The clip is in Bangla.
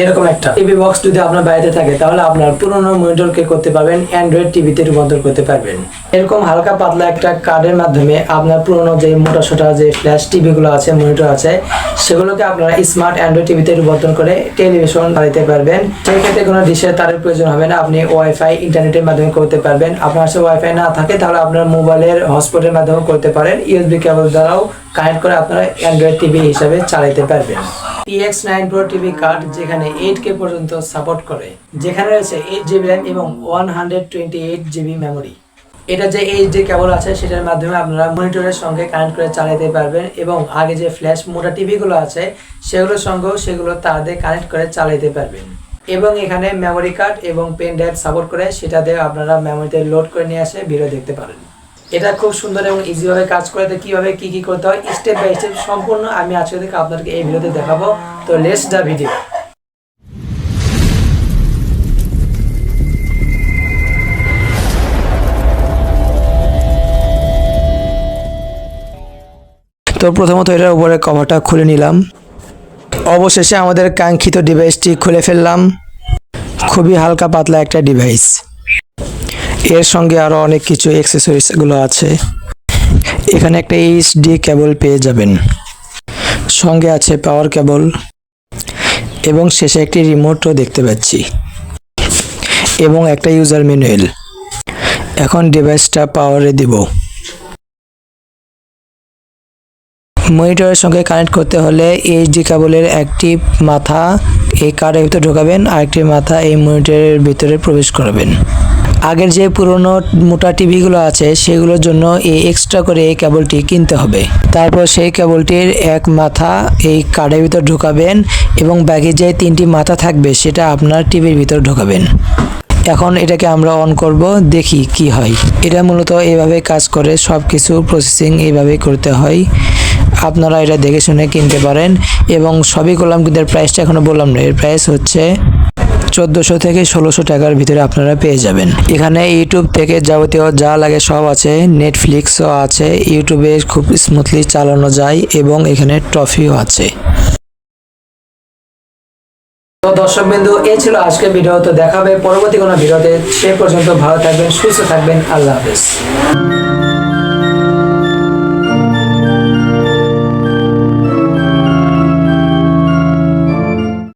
এরকম একটা টিভি বক্স যদি আপনার বাড়িতে থাকে, তাহলে আপনার পুরোনো মনিটরকে করতে পারবেন অ্যান্ড্রয়েড টিভিতে রূপান্তর করতে পারবেন। এরকম হালকা পাতলা একটা কার্ডের মাধ্যমে আপনার পুরোনো যে মোটা সোটা যে ফ্ল্যাশ টিভি গুলো আছে মনিটর আছে, সেগুলোকে আপনারা স্মার্ট অ্যান্ড্রয়েড টিভিতে রূপান্তর করে টেলিভিশন চালাতে পারবেন। সেই ক্ষেত্রে কোনো ডিশের তারের প্রয়োজন হবে না, আপনি ওয়াইফাই ইন্টারনেটের মাধ্যমে করতে পারবেন। আপনার কাছে ওয়াইফাই না থাকে, তাহলে আপনার মোবাইলের হটস্পটের মাধ্যমে করতে পারেন। ইউএসবি কেবল দ্বারাও কানেক্ট করে আপনারা অ্যান্ড্রয়েড টিভি হিসাবে চালাতে পারবেন। পিএক্স নাইন প্রো টিভি যেখানে এইট পর্যন্ত সাপোর্ট করে, যেখানে রয়েছে এবং এটা যে কেবল আছে, সেটার মাধ্যমে আপনারা মনিটরের সঙ্গে কানেক্ট করে পারবেন এবং আগে যে ফ্ল্যাশ মোটা টিভিগুলো আছে, সেগুলোর সঙ্গেও সেগুলো তার দিয়ে কানেক্ট করে চালাতে পারবেন। এবং এখানে মেমোরি কার্ড এবং পেন ড্রাইভ সাপোর্ট করে, সেটা দিয়ে আপনারা মেমোরিতে লোড করে নিয়ে আসে ভিডিও দেখতে পারেন। এটা খুব সুন্দর এবং ইজিভাবে কাজ করে। তো কীভাবে কি কি করতে হয় স্টেপ বাই স্টেপ সম্পূর্ণ আমি আজকে থেকে আপনাদেরকে এই ভিডিওতে দেখাবো। তো লেটস দ্য ভিডিও তো প্রথমত এটার উপরে কভারটা খুলে নিলাম। অবশেষে আমাদের কাঙ্ক্ষিত ডিভাইসটি খুলে ফেললাম। খুবই হালকা পাতলা একটা ডিভাইস এর সঙ্গে আরও অনেক কিছু অ্যাক্সেসরিজগুলো আছে। এখানে একটা এইচডি কেবল পেয়ে যাবেন। সঙ্গে আছে পাওয়ার কেবল এবং শেষে একটি রিমোটও দেখতে পাচ্ছি। এবং একটা ইউজার ম্যানুয়াল এখন ডিভাইসটা পাওয়ারে দিব। মনিটরের সঙ্গে কানেক্ট করতে হলে এইচডি কেবলের একটি মাথা এই কার্ডের ভিতরে ঢোকাবেন, আরেকটি মাথা এই মনিটরের ভিতরে প্রবেশ করাবেন। আগের যে পুরনো মোটা টিভিগুলো আছে, সেগুলোর জন্য এই এক্সট্রা করে এই কেবলটি কিনতে হবে। তারপর সেই কেবলটির এক মাথা এই কার্ডের ভিতর ঢোকাবেন এবং বাকি যে তিনটি মাথা থাকবে, সেটা আপনার টিভির ভিতর ঢোকাবেন। এখন এটাকে আমরা অন করব, দেখি কি হয়। এটা মূলত এইভাবে কাজ করে সব কিছু প্রসেসিং এইভাবেই করতে হয়। আপনারা এটা দেখে শুনে কিনতে পারেন এবং সবই করলাম, কিন্তু এর প্রাইসটা এখনও বললাম না। এর প্রাইস হচ্ছে চোদ্দোশো থেকে ষোলোশো টাকার ভিতরে আপনারা পেয়ে যাবেন। এখানে ইউটিউব থেকে যাবতীয় যা লাগে সব আছে নেটফ্লিক্সও আছে, ইউটিউবে খুব স্মুথলি চালানো যায় এবং এখানে ট্রফিও আছে। তো দর্শক বিন্দু এই ছিল আজকের ভিডিও, তো দেখাবে পরবর্তী কোনো ভিডিওতে। সে পর্যন্ত ভালো থাকবেন, সুস্থ থাকবেন, আল্লাহ হাফেজ।